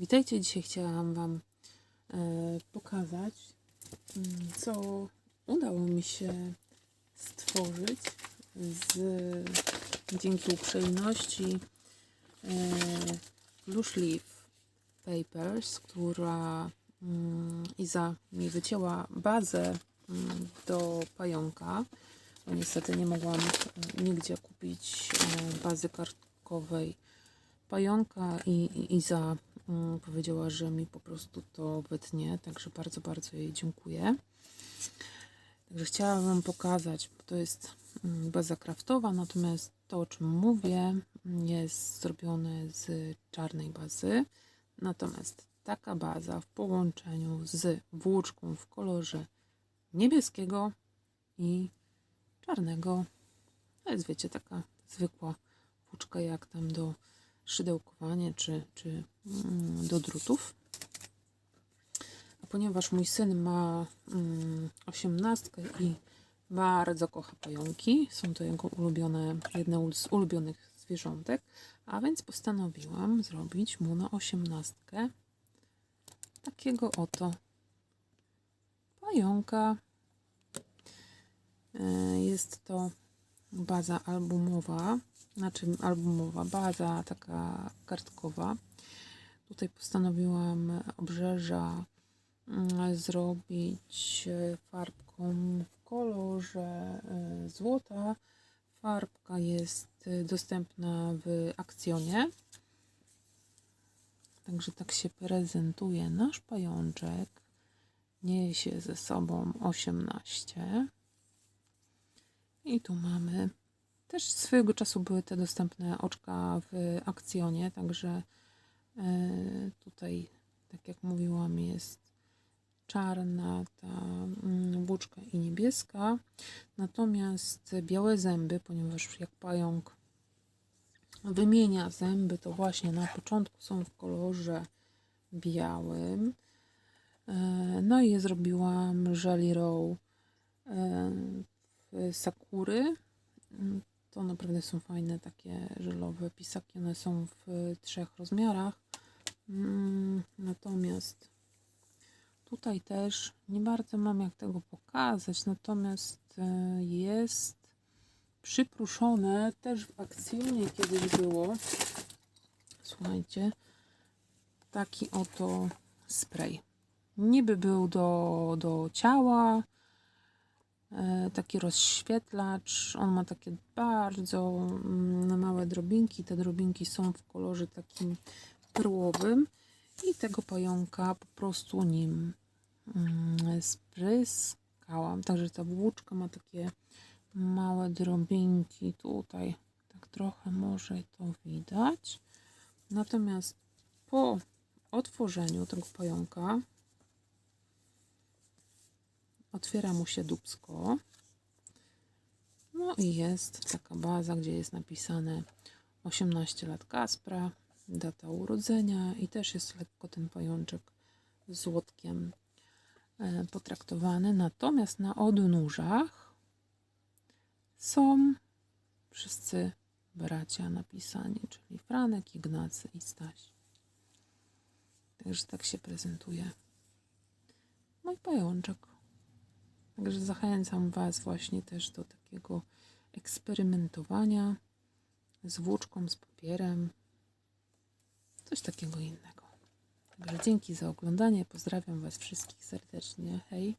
Witajcie, dzisiaj chciałam Wam e, pokazać, mm, co udało mi się stworzyć z, dzięki uprzejmości e, Loose Leaf Papers, która mm, Iza mi wycięła bazę mm, do pająka, bo niestety nie mogłam e, nigdzie kupić bazy kartkowej pająka i, i Iza powiedziała, że mi po prostu to wytnie, także bardzo, bardzo jej dziękuję. Także chciałam Wam pokazać, to jest mm, baza kraftowa, natomiast to, o czym mówię, jest zrobione z czarnej bazy. Natomiast taka baza w połączeniu z włóczką w kolorze niebieskiego i czarnego, to jest, wiecie, taka zwykła włóczka jak tam do szydełkowania czy, czy mm, do drutów. A ponieważ mój syn ma mm, osiemnastkę i bardzo kocha pająki, są to jego ulubione, jedne z ulubionych zwierzątek, a więc postanowiłam zrobić mu na osiemnastkę takiego oto pająka. E, Jest to baza albumowa, znaczy albumowa baza taka kartkowa. Tutaj postanowiłam obrzeża mm, zrobić e, farbką w kolorze e, złota. Farbka jest e, dostępna w akcjonie. Także tak się prezentuje nasz pajączek. Niesie ze sobą 18. I tu mamy też swojego czasu były te dostępne oczka w akcjonie, także e, tutaj, tak jak mówiłam, jest czarna ta mm, włóczka i niebieska. Natomiast białe zęby, ponieważ jak pająk wymienia zęby, to właśnie na początku są w kolorze białym. E, No i je zrobiłam Jelly Row e, Sakury. Mm, To naprawdę są fajne takie żelowe pisaki. One są w trzech rozmiarach. Mm, Natomiast tutaj też nie bardzo mam jak tego pokazać. Natomiast e, jest przypruszone też w akcjonie kiedyś było. Słuchajcie, taki oto spray. Niby był do, do ciała, taki rozświetlacz. On ma takie bardzo mm, małe drobinki. Te drobinki są w kolorze takim perłowym i tego pająka po prostu nim mm, spryskałam. Także ta włóczka ma takie małe drobinki tutaj. Tak trochę może to widać. Natomiast po otworzeniu tego pająka otwiera mu się dubsko. No i jest taka baza, gdzie jest napisane 18 lat Kaspra, data urodzenia i też jest lekko ten pajączek złotkiem e, potraktowany. Natomiast na odnóżach są wszyscy bracia napisani, czyli Franek, Ignacy i Staś. Także tak się prezentuje mój pajączek. Także zachęcam Was właśnie też do takiego eksperymentowania z włóczką, z papierem. Coś takiego innego. Także dzięki za oglądanie. Pozdrawiam Was wszystkich serdecznie. Hej.